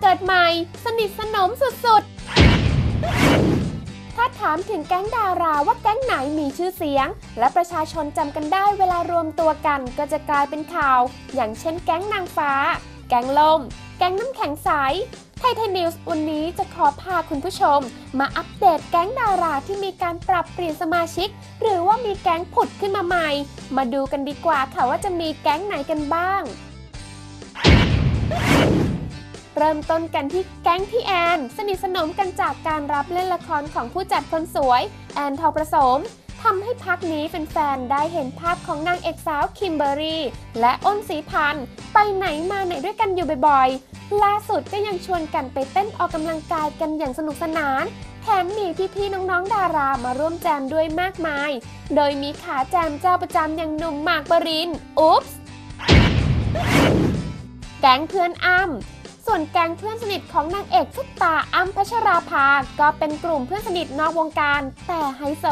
เกิดใหม่ สนิทสนมสุดๆ ถ้าถามถึงแก๊งดาราว่าแก๊งไหนมีชื่อเสียง และประชาชนจำกันได้เวลารวมตัวกันก็จะกลายเป็นข่าว อย่างเช่นแก๊งนางฟ้า แก๊งลม แก๊งน้ำแข็งใสไทยไทยนิวส์วันนี้จะขอพาคุณผู้ชม มาอัปเดตแก๊งดาราที่มีการปรับเปลี่ยนสมาชิก หรือว่ามีแก๊งผุดขึ้นมาใหม่ มาดูกันดีกว่าค่ะว่าจะมีแก๊งไหนกันบ้าง เริ่มต้นกันที่แก๊งพี่แอน สนิทสนมกันจากการรับเล่นละครของผู้จัดคนสวย แอนทองประสมทำให้พักนี้เป็นแฟนๆได้เห็นภาพของนางเอกสาวคิมเบอรี่ และอ้นสีพันธ์ไปไหนมาไหนด้วยกันอยู่บ่อยๆ ล่าสุดก็ยังชวนกันไปเต้นออกกำลังกายกันอย่างสนุกสนาน แถมมีพี่ๆน้องๆดารามาร่วมแจมด้วยมากมาย โดยมีขาแจมเจ้าประจำอย่างหนุ่มหมากปรินอุ๊ปส์แก๊งเพื่อนอ้ำ ส่วนแก๊งเพื่อนสนิทของนางเอกซุปตาอ้ำพัชราภา ก็เป็นกลุ่มเพื่อนสนิทนอกวงการแต่ไฮโซ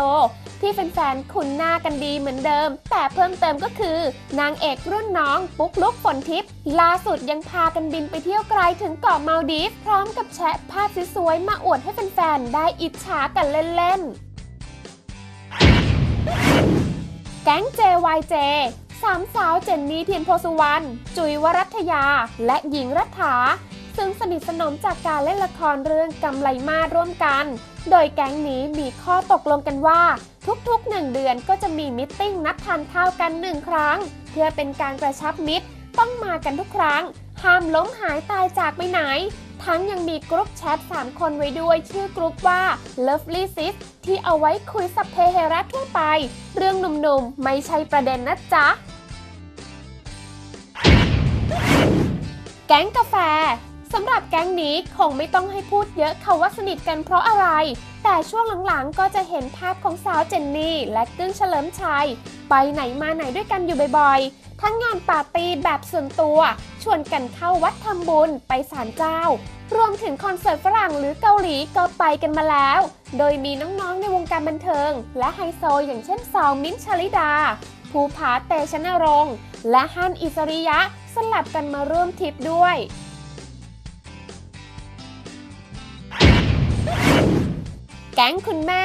ที่แฟนๆคุ้นหน้ากันดีเหมือนเดิม แต่เพิ่มเติมก็คือ นางเอกรุ่นน้องปุ๊กลุกฝนทิพย์ล่าสุดยังพากันบินไปเที่ยวไกลถึงเกาะมาลดีฟพร้อมกับแชะภาพสวยๆมาอวดให้แฟนๆได้อิจฉากันเล่นๆแก๊ง JYJ สามสาวเจนนี่เทียนโพสุวรรณจุ๋ยวรัตยา และหญิงรัฐา ซึ่งสนิทสนมจากการเล่นละครเรื่องกำไลมาร่วมกัน โดยแก๊งนี้มีข้อตกลงกันว่า ทุกๆหนึ่งเดือนก็จะมีมิทติ้งนัดทานข้าวกันหนึ่งครั้ง เพื่อเป็นการกระชับมิตรต้องมากันทุกครั้งห้ามล้มหายตายจากไปไหน ทั้งยังมีกรุ๊ปแชท 3 คนไว้ด้วยชื่อกรุ๊ปว่า Lovely Sis ที่เอาไว้คุยสัพเพเหระทั่วไป เรื่องหนุ่มๆ ไม่ใช่ประเด็นนะจ๊ะ แก๊งกาแฟสำหรับแก๊งนี้คงไม่ต้องให้พูดเยอะค่ะว่าสนิทกันเพราะอะไร แต่ช่วงหลังๆ ก็จะเห็นภาพของสาวเจนนี่และกึ้งเฉลิมชัย ไปไหนมาไหนด้วยกันอยู่บ่อยๆ ทั้งงานปาร์ตี้แบบส่วนตัว ชวนกันเข้าวัดทำบุญไปศาลเจ้า รวมถึงคอนเสิร์ตฝรั่งหรือเกาหลีก็ไปกันมาแล้ว โดยมีน้องๆในวงการบันเทิง และไฮโซอย่างเช่นสาวมิ้นชลิดา ภูผาเตชะนรงค์ และฮันอิสริยะสลับกันมาร่วมทริปด้วยแก๊งคุณแม่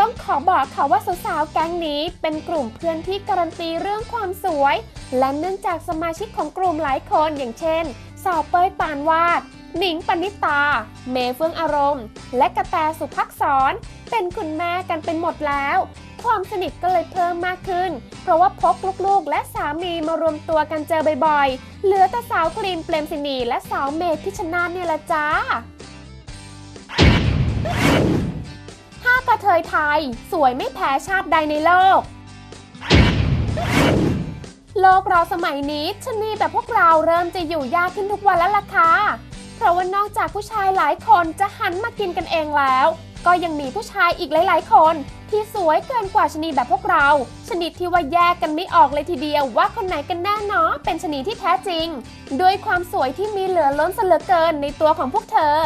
ต้องขอบอกค่ะว่าสาวๆแก๊งนี้เป็นกลุ่มเพื่อนที่การันตีเรื่องความสวย และเนื่องจากสมาชิกของกลุ่มหลายคนอย่างเช่น สาวเป้ยปานวาด หนิงปณิตา เมเฟื่องอารมณ์ และกระแตสุภักษร เป็นคุณแม่กันเป็นหมดแล้ว ความสนิทก็เลยเพิ่มมากขึ้น เพราะว่าพกลูกๆ และสามีมารวมตัวกันเจอบ่อยๆ เหลือแต่สาวกรีนเปรมสินีและสาวเมย์พิชนาเนี่ยละจ้า กระเทยไทย สวยไม่แพ้ชาติใดในโลก โลกเราสมัยนี้ชะนีแบบพวกเราเริ่มจะอยู่ยากขึ้นทุกวันแล้วล่ะค่ะ เพราะว่านอกจากผู้ชายหลายคนจะหันมากินกันเองแล้ว ก็ยังมีผู้ชายอีกหลาย ๆ คน ที่สวยเกินกว่าชนีแบบพวกเรา ชนิดที่ว่าแยกกันไม่ออกเลยทีเดียวว่าคนไหนกันแน่เนาะเป็นชนีที่แท้จริง ด้วยความสวยที่มีเหลือล้นเสเลือเกินในตัวของพวกเธอ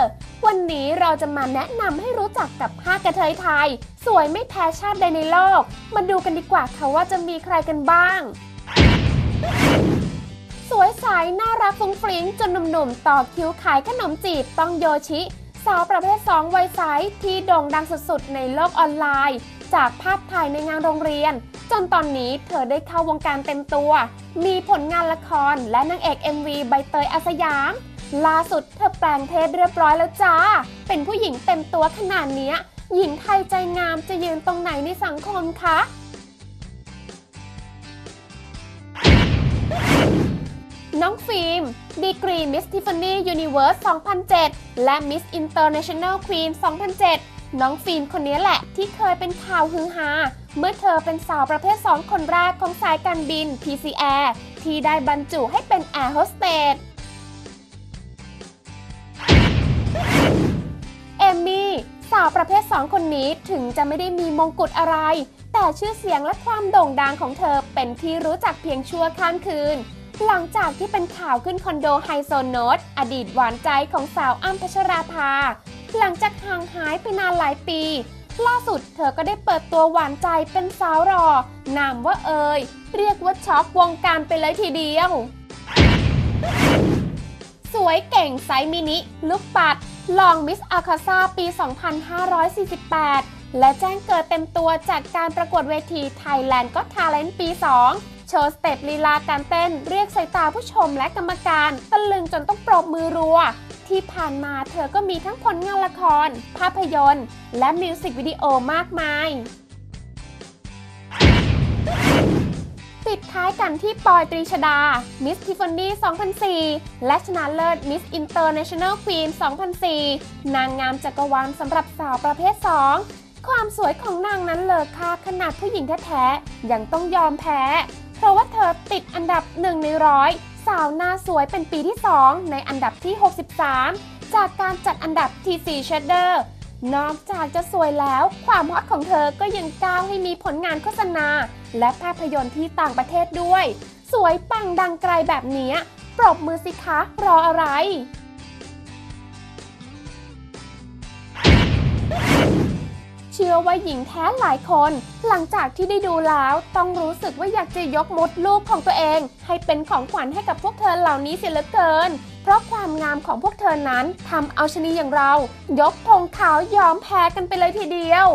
วันนี้เราจะมาแนะนำให้รู้จักกับห้ากระเทยไทย สวยไม่แพ้ชาติใดในโลก มาดูกันดีกว่าค่ะว่าจะมีใครกันบ้างสวยใสน่ารักฟุ้งฟริ้งจนหนุ่มๆ ต่อคิวขายขนมจีบต้องโยชิ สาวประเภท 2 วัยใสที่โด่งดังสุดๆ ในโลกออนไลน์ จากภาพถ่ายในงานโรงเรียน จนตอนนี้เธอได้เข้าวงการเต็มตัว มีผลงานละครและนางเอก MV ใบเตยอาสยาม ล่าสุดเธอแปลงเพศเรียบร้อยแล้วจ้า เป็นผู้หญิงเต็มตัวขนาดนี้หญิงไทยใจงามจะยืนตรงไหนในสังคมคะ น้องฟิล์ม ดีกรีมิสทิฟฟานี่ยูนิเวิร์ส 2007 และมิสอินเตอร์เนชั่นแนลควีน 2007 น้องฟิล์มคนนี้แหละที่เคยเป็นข่าวฮือฮาเมื่อเธอเป็นสาวประเภท 2 คนแรกของสายการบิน PCR ที่ได้บรรจุให้เป็นแอร์โฮสเตสเอมมี่สาวประเภท 2 คนนี้ถึงจะไม่ได้มีมงกุฎอะไร แต่ชื่อเสียงและความโด่งดังของเธอเป็นที่รู้จักเพียงชั่วข้ามคืน หลังจากที่เป็นข่าวขึ้นคอนโดไฮโซโนตอดีตหวานใจของสาวอ้ำพัชราภา หลังจากห่างหายไปนานหลายปี ล่าสุดเธอก็ได้เปิดตัวหวานใจเป็นสาวรอ นามว่าเอยเรียกว่าช็อกวงการไปเลยทีเดียว สวยเก่งไซส์มินิ ลูกปัด ลองมิสอาคาซาปี 2548 และแจ้งเกิดเต็มตัวจากการประกวดเวที Thailand Got Talent ปี 2 โชว์สเต็ปลีลาการเต้นเรียกสายตาผู้ชมและกรรมการตะลึงจนต้องปรบมือรัว ที่ผ่านมาเธอก็มีทั้งผลงานละคร ภาพยนตร์ และมิวสิกวิดีโอมากมายปิดท้ายกันที่ปอยตรีชดา มิสทิฟฟานี่ 2004 และชนะเลิศมิสอินเตอร์เนชั่นแนลควีน 2004 นางงามจักรวาลสำหรับสาวประเภท 2 ความสวยของนางนั้นเลอค่าขนาดผู้หญิงแท้ๆ ยังต้องยอมแพ้ เพราะว่าเธอติดอันดับ1ในร้อยสาวหน้าสวยเป็นปีที่ 2 ในอันดับที่ 63 จากการจัดอันดับ T4 Shader นอกจากจะสวยแล้ว ความฮอตของเธอก็ยังก้าวให้มีผลงานโฆษณา และภาพยนตร์ที่ต่างประเทศด้วย สวยปังดังไกลแบบนี้ ปรบมือสิคะรออะไร ชื่อว่าหญิงแท้หลายคน หลังจากที่ได้ดูแล้วต้องรู้สึกว่าอยากจะยกมดลูกของตัวเอง ให้เป็นของขวัญให้กับพวกเธอเหล่านี้เสียเหลือเกิน เพราะความงามของพวกเธอนั้นทำเอาชนีอย่างเรา ยกธงขาว ยอมแพ้กันไปเลยทีเดียว